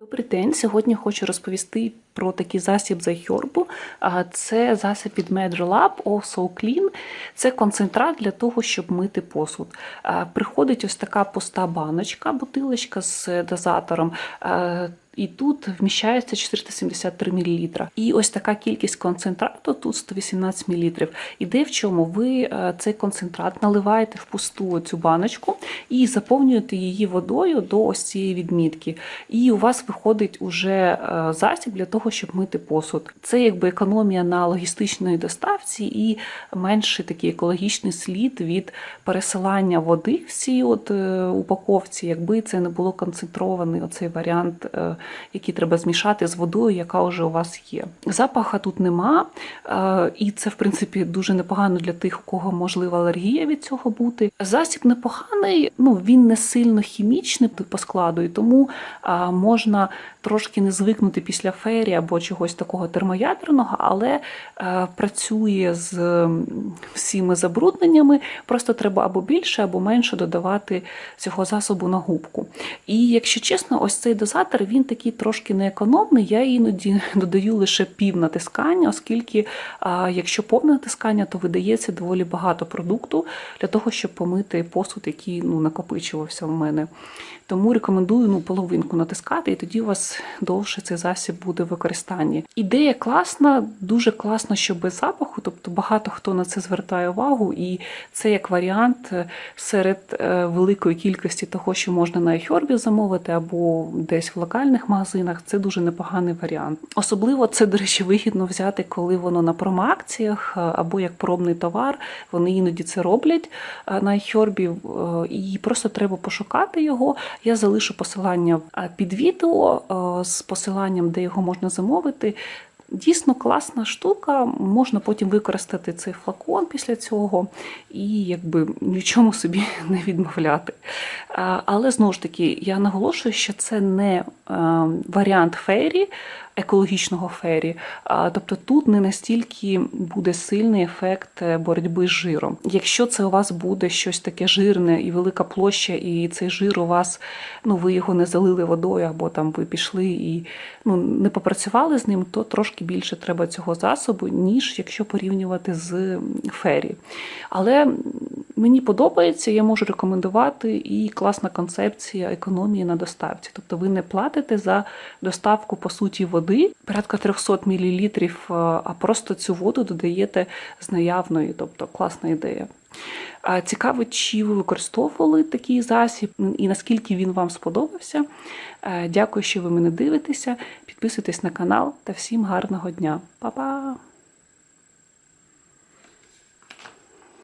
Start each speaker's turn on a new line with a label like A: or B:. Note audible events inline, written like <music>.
A: Добрий день. Сьогодні хочу розповісти про такий засіб за iHerb. Це засіб від MedRelab Also Clean. Це концентрат для того, щоб мити посуд. Приходить ось така пуста баночка, бутилочка з дозатором. І тут вміщається 473 мл. І ось така кількість концентрату, тут 118 мл. Ідея в чому? Ви е, цей концентрат наливаєте в пусту цю баночку і заповнюєте її водою до ось цієї відмітки. І у вас виходить уже е, засіб для того, щоб мити посуд. Це якби економія на логістичної доставці і менший такий екологічний слід від пересилання води в цій от е, упаковці, якби це не було концентрований оцей варіант, е, який треба змішати з водою, яка вже у вас є. Запаха тут нема, е, і це в принципі дуже непогано для тих, у кого можлива алергія від цього бути. Засіб непоганий, ну він не сильно хімічний по складу, і тому можна трошки не звикнути після фері або чогось такого термоядерного, але е, працює з всіми забрудненнями. Просто треба або більше, або менше додавати цього засобу на губку. І якщо чесно, ось цей дозатор він такий трошки неекономний. Я іноді <laughs> додаю лише пів натискання, оскільки а, якщо повне натискання, то видається доволі багато продукту для того, щоб помити посуд, який ну, накопичувався в мене. Тому рекомендую ну, половинку натискати, і тоді у вас довше цей засіб буде в використанні. Ідея класна, дуже класно, що без запаху, тобто багато хто на це звертає увагу, і це як варіант е, серед е, великої кількості того, що можна на iHerb замовити або десь в локальних магазинах. Це дуже непоганий варіант. Особливо це, до речі, вигідно взяти, коли воно на промоакціях е, або як пробний товар. Вони іноді це роблять е, на iHerb, е, і просто треба пошукати його. Я залишу посилання під відео з посиланням, де його можна замовити. Дійсно класна штука, можна потім використати цей флакон після цього і якби нічому собі <laughs> не відмовляти. Але знову ж таки, я наголошую, що це не варіант фері, екологічного фері. Тобто тут не настільки буде сильний ефект е, боротьби з жиром. Якщо це у вас буде щось таке жирне і велика площа, і цей жир у вас, ну ви його не залили водою, або там ви пішли і ну, не попрацювали з ним, то трошки більше треба цього засобу, ніж якщо порівнювати з фері. Але мені подобається, я можу рекомендувати і класна концепція економії на доставці. Тобто ви не платите за доставку по суті води, порядка 300 мл, а просто цю воду додаєте з наявної, тобто класна ідея. Цікаво, чи ви використовували такий засіб і наскільки він вам сподобався. Е, Дякую, що ви мене дивитеся. Підписуйтесь на канал та всім гарного дня. Па-па!